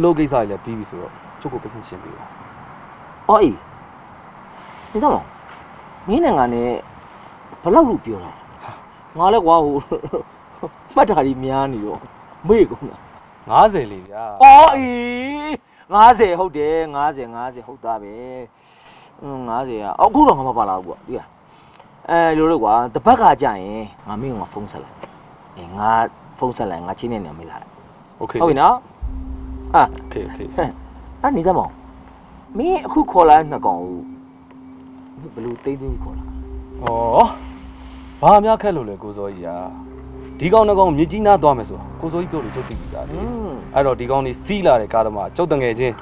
အလုပ်ကိစ္စတွေလည်းပြီးပြီဆိုတော့ကျုပ်ကိုပတ်စင်ရှင်းပြီးပါ အော်အေးနေသားမောင်မင်းနဲ့ငါနဲ့ဘယ်လောက်လို့ပြောတာငါလည်းကွာဟိုမှတ်တာကြီးများနေတော့မေ့ကုန်တာ 90လေးဗျာ အော်အေး90ဟုတ်တယ်90 90ဟုတ်သားပဲอืม90อ่ะအခုတော့ငါမပါလာဘူးကွာဒီကအဲလိုလို့ကွာတပတ်ခါကြာရင်ငါမင်းကငါဖုန်းဆက်လိုက်အဲငါဖုန်းဆက်လိုက်ငါချင်းနေနေမေးလာလိုက် โอเค ဟုတ်ပြီနော် အာ โอเคโอเค အဲ့နေသားမောင်မင်းအခုခေါ်လာတဲ့နှစ်ကောင်ဦးဘယ်လိုတိမ့်သိမ့်ခေါ်လာ ဩဘာများခက်လို့လဲကိုစောကြီးอ่ะဒီကောင်နှစ်ကောင်မြစ်ကြီးနားသွားမယ်ဆိုကိုစောကြီးပြောလို့ကျုပ်သိပြီသားလေ อืม အဲ့တော့ဒီကောင်นี่စီးလာတဲ့ကားသမားကျုပ်တငယ်ချင်း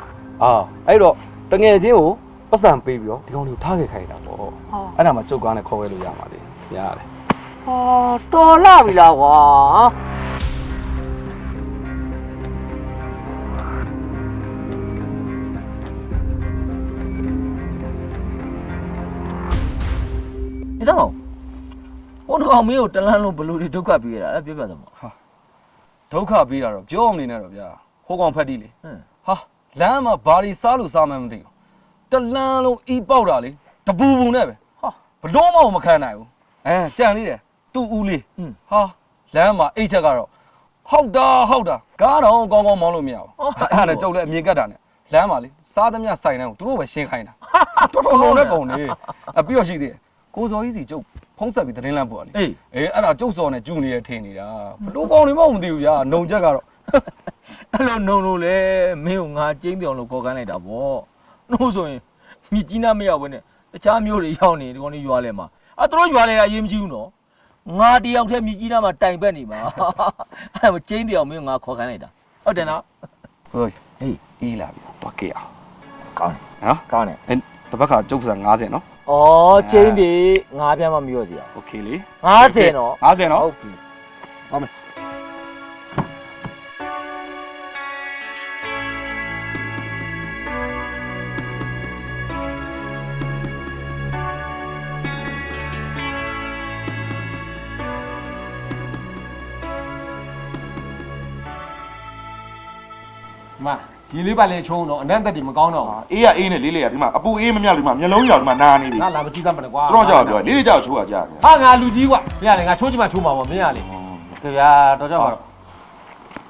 အာအဲ့တော့တငယ်ချင်းကိုပတ်စံပေးပြီးတော့ဒီကောင်လေးကိုထားခဲ့ခိုင်းတာပေါ့အဲ့ဒါမှကျုပ်ကားနဲ့ခေါ်ခဲ့လို့ရမှာလေညားတယ် ဟာတော်လာပြီလားကွာ ဒီတော့ဟိုတော့မင်းကိုတလန်းလုံးဘလူတွေဒုက္ခပေးရတာအဲ့ပြပြသမောဒုက္ခပေးတာတော့ပြောအောင်နေနဲ့တော့ဗျာဟိုကောင်ဖက်တီးလေဟမ်ဟာလမ်းမှာဘာတွေစားလို့စားမှန်းမသိဘူးတလန်းလုံးအီးပေါက်တာလေတပူပူနဲ့ပဲဟာဘလို့မှမခံနိုင်ဘူးအဲကြံလေးတယ်သူ့ဦးလေးဟွန်းဟာလမ်းမှာအိတ်ချက်ကတော့ဟုတ်တာဟုတ်တာကားတော့ကောင်းကောင်းမောင်းလို့မရဘူးဟုတ်အဲ့ဒါနဲ့ကြုတ်လည်းအမြင်ကတ်တာနဲ့လမ်းမှာလေစားသမျှဆိုင်တိုင်းကိုသူတို့ပဲရှင်းခိုင်းတာတော်တော်လုံးနဲ့ကုန်နေအပြီးတော့ရှိသေးတယ် ကိုစောကြီးစီကျုပ်ဖုံးဆက်ပြီးသတင်းလမ်းပို့ရလေအေးအေးအဲ့ဒါကျုပ်စော်နဲ့ကျူနေရထင်နေတာဘလို့ကောင်းနေမှမသိဘူးဗျာနှုံချက်ကတော့အဲ့လိုနှုံလို့လေမင်းကိုငါကျင်းပြောင်လို့ခေါ်ခိုင်းလိုက်တာဗောနှုံဆိုရင်မြစ်ကြီးနားမရောက်ဘဲနဲ့တခြားမျိုးတွေရောက်နေဒီကောင်လေးရွာလဲမှာအဲ့တို့ရွာလဲတာအရေးမကြီးဘူးနော်ငါတယောက်တည်းမြစ်ကြီးနားမှာတိုင်ပတ်နေမှာအဲ့ဒါကျင်းပြောင်မင်းကိုငါခေါ်ခိုင်းလိုက်တာဟုတ်တယ်နော်ဟုတ်ဟေးအေးလာပြီတွားကြည့်အောင်ကောင်းတယ်နော်ကောင်းတယ်အဲတစ်ပတ်ခါကျုပ်စံ90နော် ဩကျင်းဒီငါးပြားမှမပြောစီရ โอเคလေ 50နော် 50နော် ဟုတ်ပြီ ဟုတ်မယ် ဒီမှာ ရေလေးပါလေချုံတော့အနံ့သက်တွေမကောင်းတော့ဘူးအေးရအေးနဲ့လေးလေးရဒီမှာအပူအေးမမြောက်ဒီမှာမျက်လုံးရောင်ဒီမှာနာနေပြီငါလာမကြည့်တတ်မလဲကွာတော်ကြောက်ပြောလေးလေးကြောက်ချိုးရကြတယ်ဟာငါလူကြီးကွာမင်းကလေငါချိုးချင်မှချိုးမှာပေါ့မင်းကလေခင်ဗျာတော့ကြောက်ပါတော့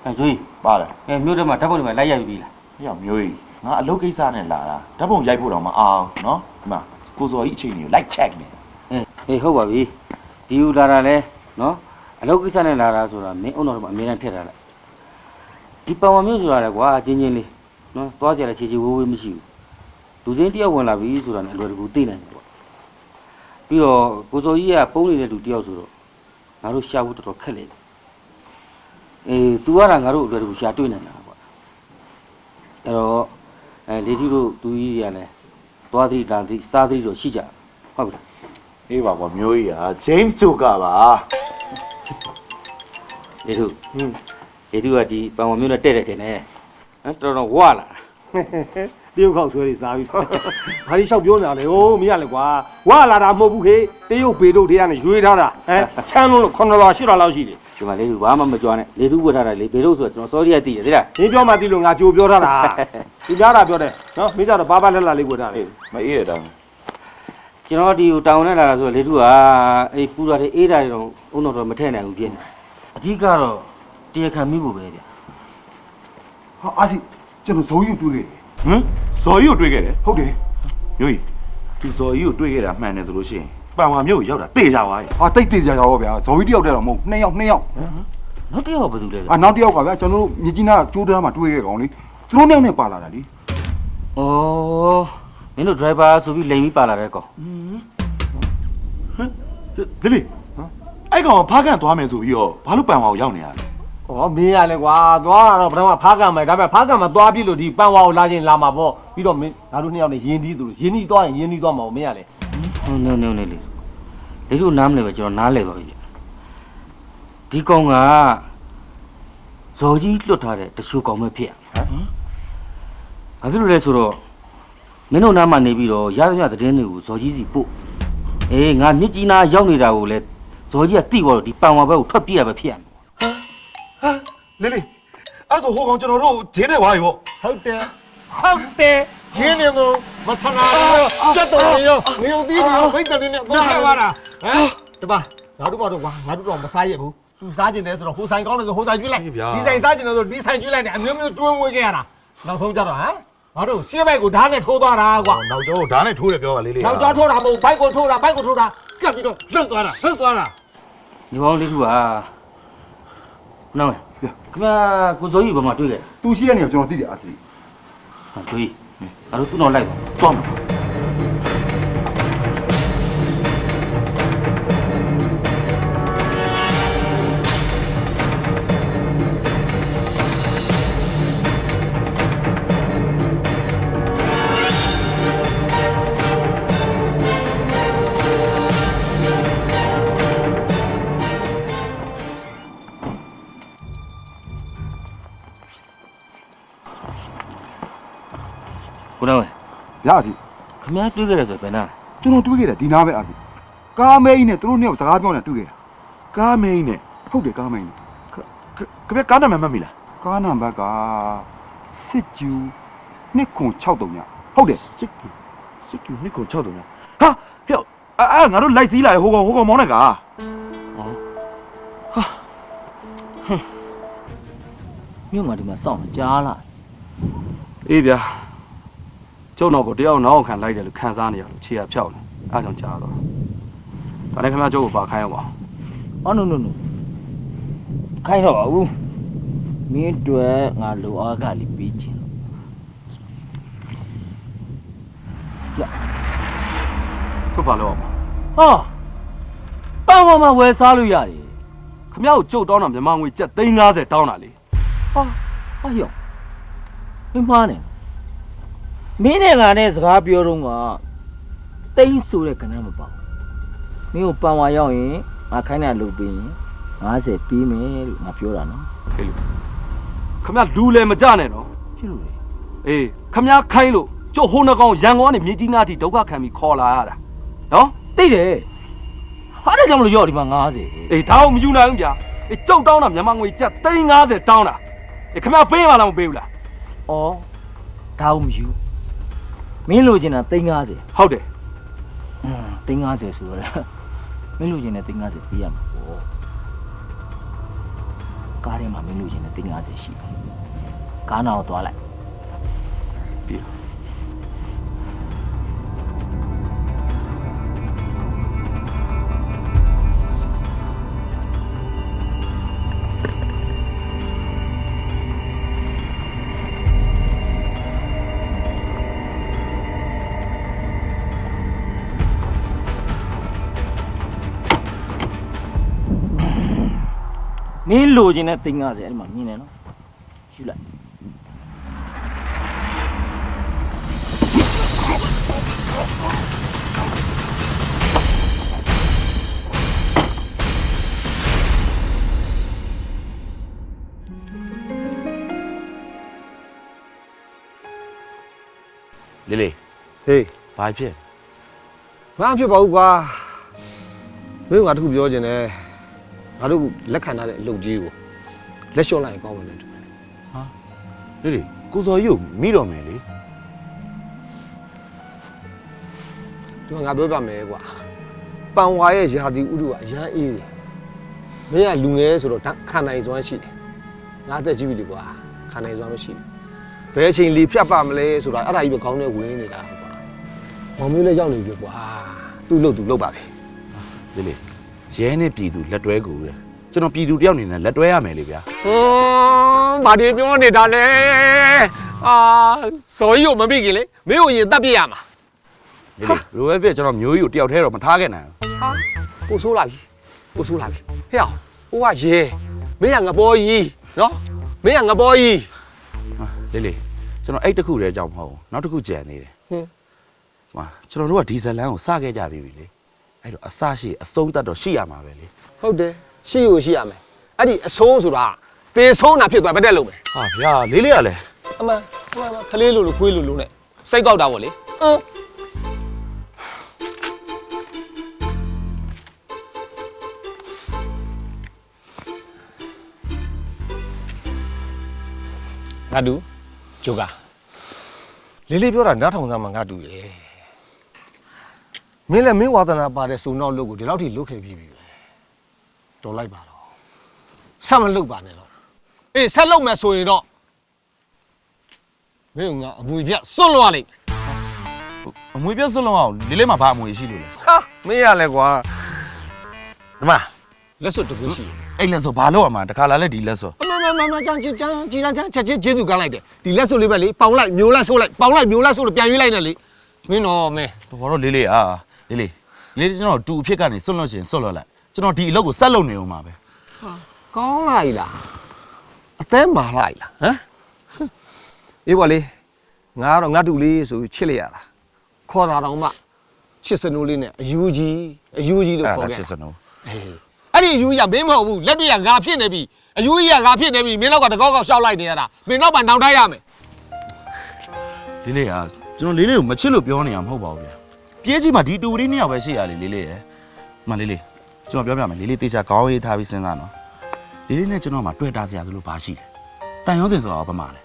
အဲကျွေးပါလေအဲမြို့ထဲမှာဓာတ်ပုံတွေမှာလိုက်ရိုက်ပြီးလားဟေ့မျိုးကြီးငါအလုပ်ကိစ္စနဲ့လာတာဓာတ်ပုံရိုက်ဖို့တော့မအောင်နော်ဒီမှာကိုစော်ကြီးအချိန်ကြီးကိုလိုက်ချက်နေအေးဟုတ်ပါပြီဒီယူလာတာလဲနော်အလုပ်ကိစ္စနဲ့လာတာဆိုတာမင်းအုံတော်ထဲမှာအမြဲတမ်းထည့်ထားလိုက် ဒီပံဝါမျိုးဆိုတာလေကွာချင်းချင်းလေးနော်သွားကြတယ်ခြေခြေဝေးဝေးမရှိဘူးလူစင်းတယောက်ဝင်လာပြီဆိုတာနဲ့အလွယ်တကူသိနိုင်တယ်ပေါ့ပြီးတော့ကိုစောကြီးကပုံနေတဲ့လူတယောက်ဆိုတော့ငါတို့ရှာဖို့တော်တော်ခက်လေတယ်အေး तू ကငါတို့အလွယ်တကူရှာတွေ့နိုင်တာပေါ့အဲ့တော့အဲလေတီတို့သူကြီးတွေကလည်းသွားသတိတာသတိစားသတိတော့ရှိကြတယ်ဟုတ်ပြီလားအေးပါကွာမျိုးကြီးဟာ James Joker ပါလေတူဟင်း လေတူကဒီပံဝမျိုးနဲ့တဲ့တဲ့တယ်နဲ့နော်တော်တော်ဝလာတရုတ်ခောက်ဆွဲတွေစားပြီးတော့ဘာလို့လျှောက်ပြောနေတာလဲဟိုမရလေကွာဝါလာတာမဟုတ်ဘူးခေတရုတ်ပေတို့တရားနဲ့ရွေးထားတာဟမ်ချမ်းလုံးလို့9လွာ10လွာလောက်ရှိတယ်ဒီမှာလေတူဘာမှမကြွားနဲ့လေတူဝတ်ထားတာလေဘေလို့ဆိုတော့ကျွန်တော်စောရီကတည်တယ်သိလားမင်းပြောမှသိလို့ငါကြိုပြောထားတာဒီများတာပြောတယ်နော်မင်းကြတော့ဘာဘာလက်လက်လေးဝတ်ထားတယ်အေးမအေးရတောင်းကျွန်တော်ဒီကိုတောင်းနဲ့လာတာဆိုတော့လေတူကအေးပူတာတွေအေးတာတွေတော့အုံတော့တော့မထည့်နိုင်ဘူးပြင်းတယ်အဓိကတော့ တရားခံမိဖို့ပဲဗျဟာအာစီကျွန်တော်ဇုံးယူတွေ့ခဲ့တယ်ဟမ်ဇော်ကြီးကိုတွေ့ခဲ့တယ်ဟုတ်တယ်မျိုးကြီးသူဇော်ကြီးကိုတွေ့ခဲ့တာမှန်တယ်ဆိုလို့ရှိရင်ပန်ဝါမျိုးကိုရောက်တာတေးကြသွားရဲ့ဟာတိတ်တိတ်ကြရောဗျာဇုံးကြီးတယောက်တည်းတော့မဟုတ်နှစ်ယောက်နှစ်ယောက်နောက်တစ်ယောက်ဘာလုပ်လဲဗျအာနောက်တယောက်ကဗျာကျွန်တော်တို့မြကြီးနားကျိုးတန်းမှာတွေ့ခဲ့ကောင်လေသူတို့နှစ်ယောက်နဲ့ပါလာတာလေဩမင်းတို့ driver ဆိုပြီးလိန်ပြီးပါလာတဲ့ကောင်ဒီလေအဲ့ကောင်ကဖားကန်သွားမယ်ဆိုပြီးတော့ဘာလို့ပန်ဝါကိုရောက်နေရလဲ ဩမင်းရလေကွာသွားတော့ဘယ်တော့မှဖားကံမယ်ဒါပေမဲ့ဖားကံမှာသွားပြီလို့ဒီပန်ဝါကိုလာချင်းလာမှာပေါ့ပြီးတော့မင်းငါတို့နှစ်ယောက်နဲ့ယင်းဒီသူလို့ယင်းဒီသွားရင်ယင်းဒီသွားမှာမင်းရလေဟုတ်နေနေနေလေလေတူနားမလဲပဲကျွန်တော်နားလဲပါပြီဒီကောင်ကဇော်ကြီးလွတ်ထားတဲ့တချို့ကောင်ပဲဖြစ်ဟမ်ဘာဖြစ်လို့လဲဆိုတော့မင်းတို့နားမှာနေပြီးတော့ရရသတင်းတွေကိုဇော်ကြီးစီပို့အေးငါမြစ်ကြီးနားရောက်နေတာကိုလည်းဇော်ကြီးကတိသွားတော့ဒီပန်ဝါဘက်ကိုထွက်ပြေးရပဲဖြစ်ရမယ် လေးလေးအဲ့ဆိုဟိုကောင်ကျွန်တော်တို့ဂျင်းနေသွားပြီပေါ့ဟုတ်တယ်ဟုတ်တယ်ရင်းနေကိုမဆနာဘူးကြက်တော်နေရောငရုံသီးကိုဖိတ်တယ်နဲ့ကိုဆက်သွားတာဟမ်တပါငါတို့ဘာတော့ကွာငါတို့တော့မစားရဘူးသူစားကျင်တယ်ဆိုတော့ဟိုဆိုင်ကောင်းတယ်ဆိုဟိုဆိုင်ကျွေးလိုက်ဒီဆိုင်စားကျင်တယ်ဆိုဒီဆိုင်ကျွေးလိုက်တယ်အမျိုးမျိုးတွင်းဝေးခဲ့ရတာနောက်ဆုံးကြတော့ဟမ်ငါတို့ရှင်းဘက်ကိုဓာတ်နဲ့ထိုးသွားတာကွာနောက်ကျောကိုဓာတ်နဲ့ထိုးတယ်ပြောတာလေးလေးနောက်ကျောထိုးတာမဟုတ်ဘိုက်ကိုထိုးတာဘိုက်ကိုထိုးတာကပ်ပြီးတော့လွတ်သွားတာလွတ်သွားတာဒီကောင်လေးကနော် ခင်ဗျာကိုဇော်ကြီးဘာမှတွေ့ခဲ့သူရှိတဲ့နေရာကျွန်တော်သိတယ်အာစီဟာတွေ့အဲ့တော့သူ့နောက်လိုက်ပါသွားမှာ ရအာစီခင်ဗျာတွေ့ခဲ့တယ်ဆိုဘယ်နာကျွန်တော်တွေ့ခဲ့တယ်ဒီနားပဲအာစီကားမဲကြီးနဲ့သူတို့နှစ်ယောက်စကားပြောနေတွေ့ခဲ့တာကားမင်းနဲ့ဟုတ်တယ်ကားမဲကြီးခပြကားနာမည်မှတ်မိလားကားနံပါတ်ကစစ်ကျူ2963ညဟုတ်တယ်စစ်ကူစစ်ကူနှစ်ကို6တုံးဟာဟဲ့အာအာငါတို့လိုက်စည်းလာတယ်ဟိုကောင်ဟိုကောင်မောင်းတဲ့ကားမြို့မှာဒီမှာစောင့်နေကြားလာအေးဗျာ ကျုံတော့ကိုတယောက်နောက်ခံလိုက်တယ်လို့ခံစားနေရလို့ခြေရဖြောက်နေအားကြောင့်ကြားတော့ဒါနဲ့ခင်ဗျားကျုပ်ကိုပါခိုင်းအောင်ပါအော် no no no ခိုင်းတော့ပါဘူးမင်းတွေ့ငါလိုအားကလေးပြီးချင်လို့ထုတ်ပါလို့အောင်ပါဟာပန်းပေါ်မှာဝယ်စားလို့ရတယ်ခင်ဗျားကိုကျုပ်တောင်းတာမြန်မာငွေကျပ်350တောင်းတာလေဟာဟာယောမင်းမားနေ မင်းနဲ့ငါနဲ့စကားပြောတော့ကတိမ့်ဆိုတဲ့ကဏ္ဍမပေါ့မင်းကိုပန်ဝါရောက်ရင်ငါခိုင်းတာလုပ်ပြီးရင်50ပြီးမယ်လို့ငါပြောတာနော်ခင်ဗျားလူလည်းမကြနဲ့နော်ဖြစ်လို့လေအေးခင်ဗျားခိုင်းလို့ကျုပ်ဟိုနှကောင်ရန်ကုန်ကနေမြေကြီးနားထိဒုက္ခခံပြီးခေါ်လာရတာနော်သိတယ်ဟာဒါကြောင့်မလို့ရော့ဒီမှာ90အေးဒါကိုမယူနိုင်ဘူးဗျာအေးကျုပ်တောင်းတာမြန်မာငွေကျပ်350တောင်းတာအေးခင်ဗျားပေးမှလားမပေးဘူးလားဩဒါကိုမယူ မင်းလိုချင်တာ350ဟုတ်တယ်อืม350ဆိုတော့မင်းလိုချင်တဲ့350ပေးရမှာပေါ့ကားထဲမှာမင်းလိုချင်တဲ့350ရှိတယ်ကားနာကိုသွားလိုက်ပြီး မင်းလိုချင်တဲ့သိန်း50အဲ့ဒီမှာမြင်တယ်နော်ယူလိုက်လေးလေးဟေးဘာဖြစ်ဘာမှဖြစ်ပါဘူးကွာမင်းကငါတခုပြောချင်တယ် ငါတို့လက်ခံထားတဲ့အလုပ်ကြီးကိုလက်လျှော့လိုက်ရင်ကောင်းမယ်လို့ထင်တယ်လေးလေးကိုစော်ကြီးကိုမိတော့မယ်လေဒီမှာငါပြောပြမယ်ကွာပန်ဝါရဲ့ယာတီဥဒုကအရန်အေးတယ်မင်းကလူငယ်ဆိုတော့ခံနိုင်စွမ်းရှိတယ်ငါအသက်ကြီးပြီလေကွာခံနိုင်စွမ်းမရှိဘူးဘယ်အချိန်လီဖြတ်ပါမလဲဆိုတာအဲ့ဒါကြီးပဲခေါင်းထဲဝင်နေတာကွာမောင်မျိုးလည်းရောက်နေပြီကွာသူ့လို့သူ့လို့ပါစေလေးလေး ရဲနဲ့ပြည်သူလက်တွဲကိုလေကျွန်တော်ပြည်သူတယောက်အနေနဲ့လက်တွဲရမယ်လေဗျာဟွန်းဘာဒီပြောနေတာလဲအာစော်ကြီးကိုမမိခင်လေမင်းကိုရင်တပ်ပြစ်ရမှာလေးလေးလိုပဲဖြစ်ကျွန်တော်မျိုးကြီးကိုတယောက်တည်းတော့မထားခဲ့နိုင်ဘူးဟာကိုဆိုးလာပြီကိုဆိုးလာပြီဟဲ့အောင်ဟိုကရဲမင်းကငပေါ်ကြီးနော်မင်းကငပေါ်ကြီးဟာလေးလေးကျွန်တော်အဲ့တစ်ခုတည်းကြောင့်မဟုတ်ဘူးနောက်တစ်ခုကြံနေတယ်ဟင်းဟာကျွန်တော်တို့ကဒီဇလန်ကိုစခဲ့ကြပြီလေ အဲ့တော့အစရှိအဆုံးတတ်တော့ရှိရမှာပဲလေဟုတ်တယ်ရှိကိုရှိရမယ်အဲ့ဒီအဆိုးဆိုတာသေဆုံးတာဖြစ်သွားဗတ်တက်လုံးမယ်ဟာဗျာလေးလေးကလည်းအမှန်အမှန်အမှန်ကလေးလိုလိုခွေးလိုလိုနဲ့စိတ်ကောက်တာပေါ့လေဟမ်ငါတူဂျိုကာလေးလေးပြောတာနားထောင်သားမှာငါတူရေ မင်းလည်းမင်းဝါသနာပါတဲ့စုံနောက်လုပ်ကိုဒီလောက်ထိလုပ်ခဲ့ပြီးပြီပဲတော်လိုက်ပါတော့ဆက်မလုပ်ပါနဲ့တော့အေးဆက်လုပ်မယ်ဆိုရင်တော့မင်းကငါအမွေပြစွန့်လွှတ်လိုက်မယ်အမွေပြတ်စွန့်လုံးအောင်လေးလေးမှာဘာအမွေရှိလို့လဲဟာမင်းရလဲကွာဒီမှာလက်စွပ်တစ်ခုရှိတယ်အဲ့လက်စောဘာလို့ရမှာတခါလာလဲဒီလက်စောအမမမမចောင်းချောင်းချီချမ်းချမ်းချက်ချင်းကျေးဇူးကမ်းလိုက်တယ်ဒီလက်စွပ်လေးပဲလေပေါင်လိုက်မျိုးလိုက်ဆိုးလိုက်ပေါင်လိုက်မျိုးလိုက်ဆိုးလို့ပြန်ရွေးလိုက်နဲ့လေမင်းတော့မင်းဘာလို့လေးလေးအာ လေးလေးလေးကျွန်တော်တူအဖြစ်ကနေစွန့်လို့ရှင်စွန့်လို့လိုက်ကျွန်တော်ဒီအလုပ်ကိုဆက်လုပ်နေအောင်ပါပဲကောင်းလိုက်လားအသေးမာလိုက်လားဟမ်အေးပါလေငါကတော့ငါတူလေးဆိုပြီးချစ်လိုက်ရတာခေါ်တာတော့မှချစ်စနိုးလေးနဲ့အယူကြီးအယူကြီးလို့အဲ့ခေါ်ဒါခဲ့ချစ်စနိုးအေးအဲ့ဒီအယူကြီးကမင်းမဟုတ်ဘူးလက်တွေကငါဖြစ်နေပြီအယူကြီးကငါဖြစ်နေပြီမင်းတော့ကတကောက်ကောက်ရှောက်လိုက်နေရတာမင်းတော့မှနောင်တရမယ်လေးလေးအာကျွန်တော်လေးလေးကိုမချစ်လို့ပြောနေရမှာမဟုတ်ပါဘူးဗျာ ပြေးကြီးမှာဒီတူလေးနှစ်ယောက်ပဲရှိရလေလေးလေးရယ်မှလေးလေးကျွန်တော်ပြောပြမယ်လေးလေးတေချာခေါင်းရေးထားပြီးစဉ်းစားနော်လေးလေးနဲ့ကျွန်တော်မှတွေ့တာစရာဆိုလို့ဘာရှိလဲတန်ရုံးစင်ဆိုတာဘာမှလဲ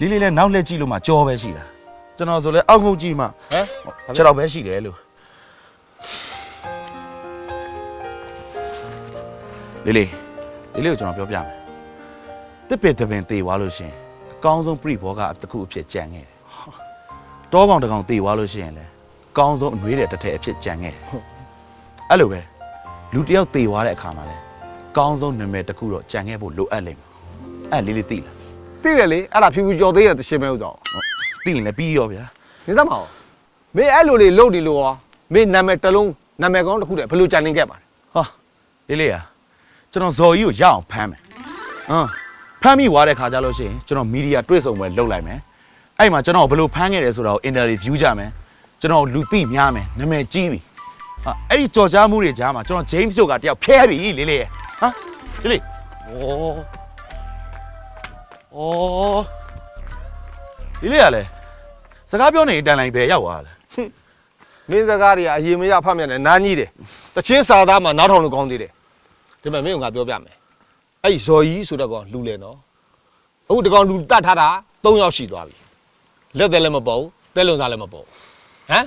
လေးလေးလည်းနောက်လက်ကြည့်လို့မှကြောပဲရှိတာကျွန်တော်ဆိုလဲအောက်ငုတ်ကြည့်မှဟမ်ခြေတော့ပဲရှိတယ်လို့လေးလေးလေးလေးကိုကျွန်တော်ပြောပြမယ်တစ်ပင်တစ်ပင်တေသွားလို့ရှရင်အကောင်းဆုံးပြိဘောကအတစ်ခုအဖြစ်ကြံခဲ့တယ်တောကောင်တစ်ကောင်တေသွားလို့ရှရင်လေအ ကောင်းဆုံးအနှွေးတဲ့တစ်ထည်အဖြစ်ကြံခဲ့တယ်အဲ့လိုပဲလူတစ်ယောက်တေသွားတဲ့အခါမှာလေအကောင်းဆုံးနာမည်တစ်ခုတော့ကြံခဲ့ဖို့လိုအပ်လိမ့်မယ်အဲ့လေးလေးသိလားသိတယ်လေအဲ့ဒါဖြူဖြူကြော်သေးတဲ့တရှင်မဲဥစ္စာသိရင်လည်းပြီးရောဗျာနေစမ်းမအောင်မင်းအဲ့လိုလေးလုပ်ဒီလို့ရောမင်းနာမည်တစ်လုံးနာမည်ကောင်းတစ်ခုတည်းဘယ်လိုကြံနေခဲ့ပါလဲဟာလေးလေးอ่ะကျွန်တော်ဇော်ကြီးကိုရအောင်ဖမ်းမယ်ဟမ်ဖမ်းမိသွားတဲ့ခါကျလို့ရှိရင်ကျွန်တော်မီဒီယာတွေ့ဆုံပွဲလုပ်လိုက်မယ်အဲ့မှာကျွန်တော်ဘယ်လိုဖမ်းခဲ့တယ်ဆိုတာကို interview ကြမယ် ကျွန်တော်လူသိများမယ်နာမည်ကြီးပြီဟာအဲ့ဒီကြော်ကြားမှုတွေကြားမှာကျွန်တော် James တို့ကတယောက်ဖျဲပြီလေးလေးဟာလေးလေးဩဩလေးလေးကလည်းစကားပြောနေအတန်လိုက်ပဲရောက်သွားတယ်မင်းစကားတွေကအရင်မရဖတ်မြတ်တယ်နားကြီးတယ်တချင်းစာသားမှာနောက်ထောင်လို့ကောင်းသေးတယ်ဒီမဲ့မင်းကငါပြောပြမယ်အဲ့ဒီဇော်ကြီးဆိုတဲ့ကောင်လူလေနော်အခုဒီကောင်လူတတ်ထားတာ၃ယောက်ရှိသွားပြီလက်သက်လည်းမပေါ်ဘူးတဲလုံစားလည်းမပေါ်ဘူး ဟမ်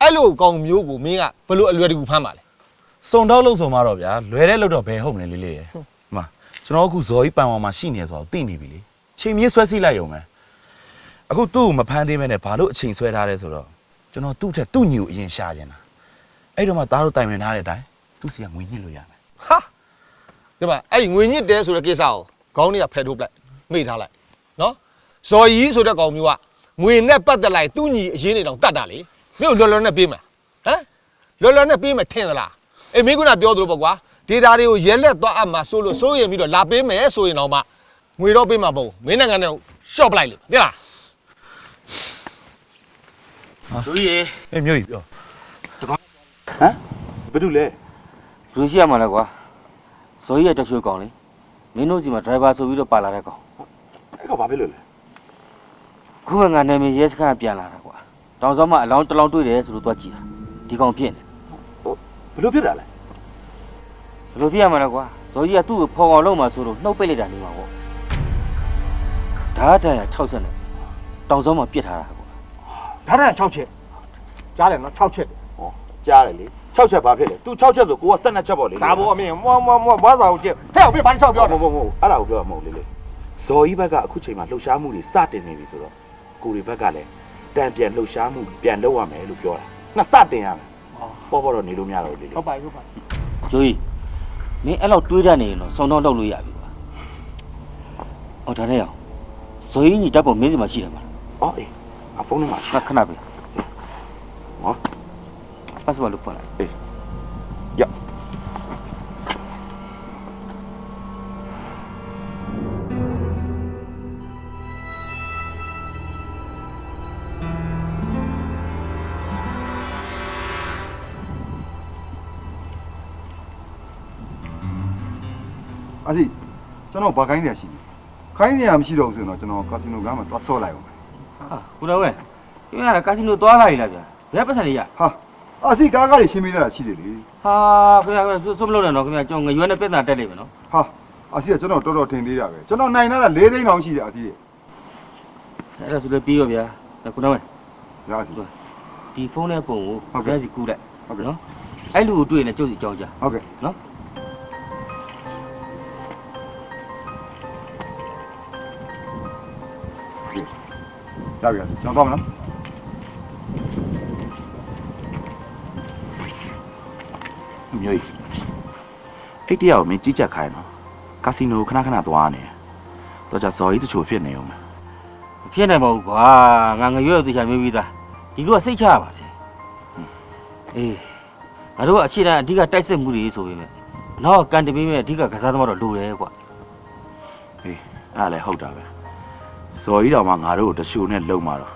အဲ့လိုကောင်မျိုးကိုမင်းကဘယ်လိုအလွယ်တကူဖမ်းပါလဲစုံတော့လို့ဆိုမှတော့ဗျာလွယ်တဲ့လို့တော့ဘယ်ဟုတ်မလဲလေးလေးရယ်ဒီမှာကျွန်တော်အခုဇော်ကြီးပန်ပေါ်မှာရှိနေဆိုတော့သိနေပြီလေချိန်မြေးဆွဲစီးလိုက်ရုံပဲအခုသူ့ကိုမဖမ်းသေးမဲနဲ့ဘာလို့အချိန်ဆွဲထားလဲဆိုတော့ကျွန်တော်သူ့ထက်သူ့ညီကိုအရင်ရှာနေတာအဲ့တော့မှသားတို့တိုင်ပင်ထားတဲ့အတိုင်းသူ့စီကငွေညှစ်လို့ရမယ်ဟာဒီမှာအဲ့ဒီငွေညစ်တဲဆိုတဲ့ကိစ္စကိုခေါင်းတွေကဖယ်ထုတ်လိုက်မိထားလိုက်နော်ဇော်ကြီးဆိုတဲ့ကောင်မျိုးက ငွေနဲ့ပတ်သက်လိုက်သူ့ညီအရင်နေတောင်တတ်တာလေမင်းကိုလွယ်လွယ်နဲ့ပေးမှာဟမ်လွယ်လွယ်နဲ့ပေးမှာထင်သလားအေးမင်းကပြောသလိုပေါ့ကွာဒေတာတွေကိုရဲလက်သွားအပ်မှာဆိုလို့စိုးရင်ပြီးတော့လာပေးမယ်ဆိုရင်တော့မှငွေတော့ပေးမှာပေါ့မင်းနိုင်ငံနဲ့ရှော့ပလိုက်လေသိလားဇိုးကြီးရေအေးမျိုးကြီးပြောဘယ်လိုလဲဘယ်လိုရှိရမှာလဲကွာဇော်ကြီးရဲ့တချို့ကောင်လေမင်းတို့စီမှာဒရိုင်ဘာဆိုပြီးတော့ပါလာတဲ့ကောင်အဲ့ကဘာဖြစ်လို့လဲ ခုမှငါနာမည်ရဲစခန်းကပြန်လာတာကွာတောင်စောမှာအလောင်းတစ်လောင်းတွေ့တယ်ဆိုလို့သွားကြည့်တာဒီကောင်ဖြစ်နေဘယ်လိုဖြစ်တာလဲဘယ်လိုဖြစ်ရမှာလဲကွာဇော်ကြီးကသူ့ကိုဖော်အောင်လုပ်မှာဆိုလို့နှုတ်ပိတ်လိုက်တာနေမှာပေါ့ဓာတ်တန်ရ60နဲ့တောင်စောမှာပြစ်ထားတာကွာဒါရ6ချက်ကြားတယ်နော်6ချက်ကြားတယ်လေ6ချက်ဘာဖြစ်လဲ तू 6ချက်ဆိုကိုက12ချက်ပေါ့လေဒါဘောအမင်းမွားမွားမွားဘာသာကိုကြည့်ဟဲ့အောင်ပြဘာ6ပြောမဟုတ်မဟုတ်အဲ့ဒါကိုပြောမှာမဟုတ်လေလေဇော်ကြီးဘက်ကအခုချိန်မှာလှုပ်ရှားမှုတွေစတင်နေပြီဆိုတော့ ကိုရီဘက်ကလည်းတန်ပြန်လှုပ်ရှားမှုပြန်လုပ်ရမယ်လို့ပြောတာနှစ်စတင်ရမယ်ပေါ်ပေါ်တော့နေလို့မရတော့ဘူးလေလေဟုတ်ပါဟုတ်ပါဇိုးကြီးမင်းအဲ့လောက်တွေးတတ်နေရင်တော့စုံတော့လုပ်လို့ရပြီကွာအော်ဒါနဲ့ရောဇော်ကြီးညီတပ်ပုံမင်းစီမှာရှိတယ်မလားအော်အေးအဖုန်းထဲမှာခဏခဏပဲဟောပတ်စဝါလို့ဖွင့်လိုက် ကျွန်တော်ဘာခိုင်းနေရရှိလဲခိုင်းနေရမရှိတော့ဘူးဆိုရင်တော့ကျွန်တော်ကာစီနိုကမှသွားဆော့လိုက်အောင်ဟာကိုတော်ဝဲဒီကကာစီနိုသွားလာရလားဗျာဘယ်ပတ်စံလေးရဟာအစီကားကားတွေရှင်းပေးတာရှိတယ်လေဟာခင်ဗျာဆွဆွမလို့နဲ့တော့ခင်ဗျာကျွန်တော်ငရွယ်နဲ့ပြဿနာတက်လိမ့်မယ်နော်ဟာအစီကကျွန်တော်တော်တော်ထင်သေးတာပဲကျွန်တော်နိုင်လာတာ၄သိန်းတောင်ရှိတယ်အစီရဲ့အဲ့ဒါဆိုလည်းပြီးရောဗျာကိုတော်ဝဲဒါအစီဒီဖုန်းနဲ့ပုံကိုဟုတ်ကဲ့ဘယ်စီကူးလိုက်ဟုတ်ကဲ့နော်အဲ့လူကိုတွေ့ရင်လည်းကျုပ်စီအကြောင်းကြားဟုတ်ကဲ့နော် ရပြီအစီကျွန်တော်သွားမလားမျိုးကြီးအဲ့တရားကိုမင်းကြီးကြက်ခိုင်းနော်ကာစီနိုခဏခဏသွားနေတော့ကြဇော်ကြီးတချို့ဖြစ်နေအောင်မယ်မဖြစ်နိုင်ပါဘူးကွာငါငရွယ်ကိုသိချာမျိုးပြီးသားဒီလူကစိတ်ချရပါလေအေးငါတို့ကအရှိတန်းအဓိကတိုက်စစ်မှုတွေဆိုပေမဲ့နောက်ကန်တပေးမဲ့အဓိကကစားသမားတော့လိုတယ်ကွာဟေးအဲ့ဒါလည်းဟုတ်တာပဲ ဇော်ကြီးတော်မှငါတို့ကိုတရှူနဲ့လုံมาတော့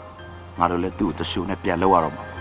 ငါတို့လည်းသူ့ကိုတရှူနဲ့ပြန်လုံရတော့မှာ